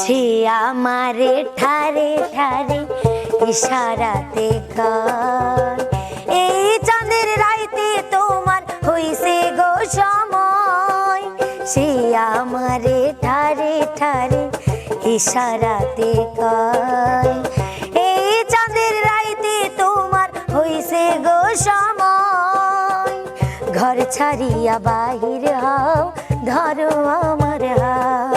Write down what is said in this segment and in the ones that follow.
সে আমারে ঠারে ঠারে ইশারাতে কয়। এই চাঁদের রাইতে তোমার হইছে গো সময়। সে আমারে ঠারে ঠারে ইশারাতে কয়। এই চাঁদের রাইতে তোমার হইছে গো সময়। ঘর ছাড়িয়া বাহির হও, ধরো আমার তোমার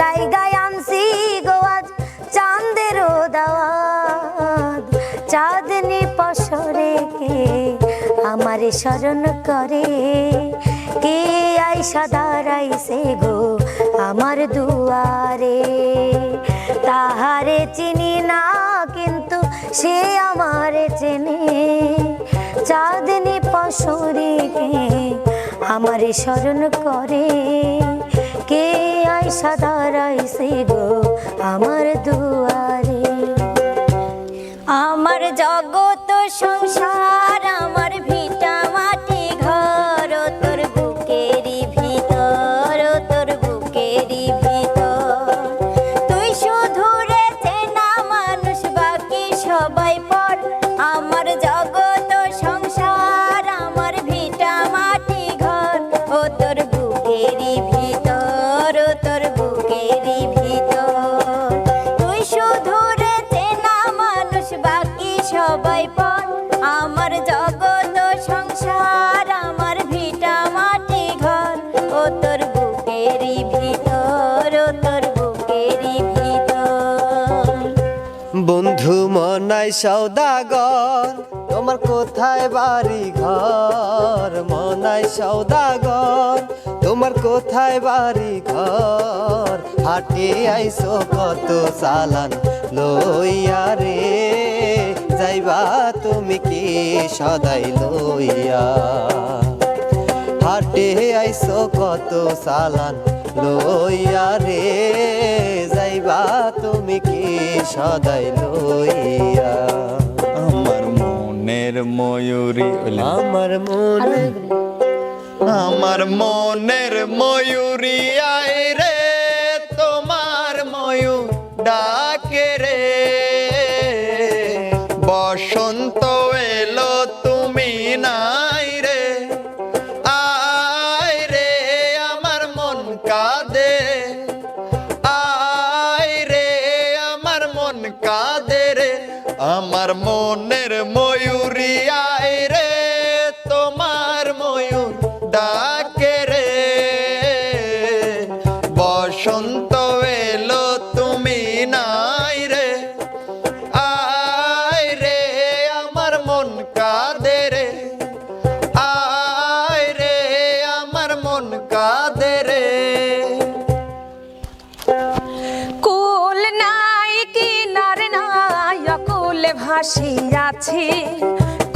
লাইগায় আনছি গো আজ চাঁদেরও দাওয়াত। চাঁদনি পশরে কে আমার স্মরণ করে? কে আইসা দাঁড়াইছে গো আমার দুয়ারে? তাহারে চিনি না, কিন্তু সে আমারে চেনে। চাঁদনি পশরে কে আমার স্মরণ করে? কে আইসা দাঁড়াইছে বন্ধু মনাই সৌদাগর, তোমার কোথায় বাড়ি ঘর মনাই সৌদাগর, তোমার কোথায় বাড়ি ঘর হাটে আইসো কত চালান লইয়া রে, যাইবা তুমি কি সদাই লইয়া? হাটে আইসো কত সালান লইয়া রে, যাইবা তুমি কি সদাই লইয়া আমার মনের ময়ূরী। আমার মনে আমার মনের ময়ূরী আয় রে তোমার ময়ূর ডাকে রে বসন্ত এলো তুমি নাই আমার মনের অকুল ভাসিয়াছি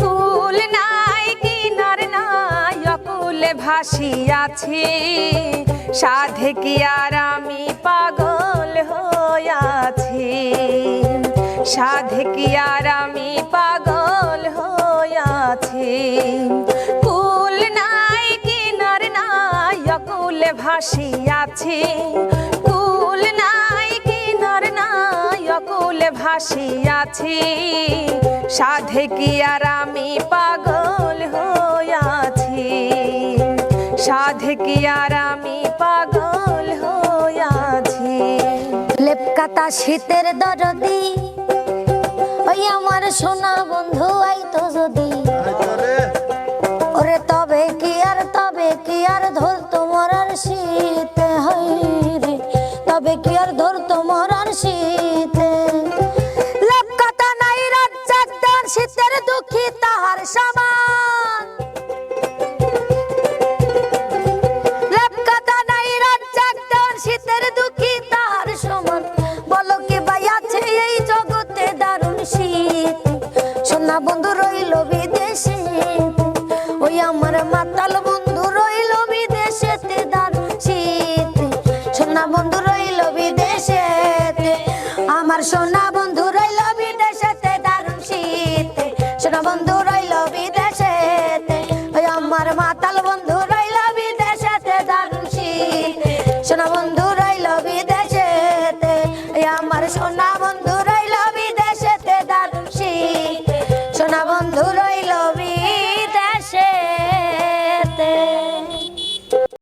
কুল নাই, কিনার নাই, অকুল ভাসিয়াছি। সাধে কি আর আমি পাগল হইয়াছি? সাধে কি আর আমি পাগল হইয়াছি? কুল নাই, কিনার নাই, অকুল ভাসিয়াছি। ভাসিয়াছি সাধে কি আর আমি পাগল হইয়াছি? সাধে কি আর আমি পাগল হইয়াছি? লেপকাতা শীতের দরদি ওই আমার সোনা বন্ধু আইতো যদি। ওরে তবে কি আর তবে কি আর ধরতো মরার শীতে? হাই রে তবে কি আর ধর ধরতো দারুণ শীত। সোনা বন্ধু রইল বিদেশে, ওই আমার মাতাল বন্ধু রইল বিদেশেতে দারুণ শীত। সোনা বন্ধু রইল বিদেশেতে, আমার সোনা বন্ধু রইল বিদেশেতে দারুণ শীত। সোনা বন্ধু রইল বিদেশেতে, ওই আমার মাতাল বন্ধু রইল বিদেশেতে দারুণ শীত। সোনা বন্ধু রইল বিদেশ সোনা বন্ধু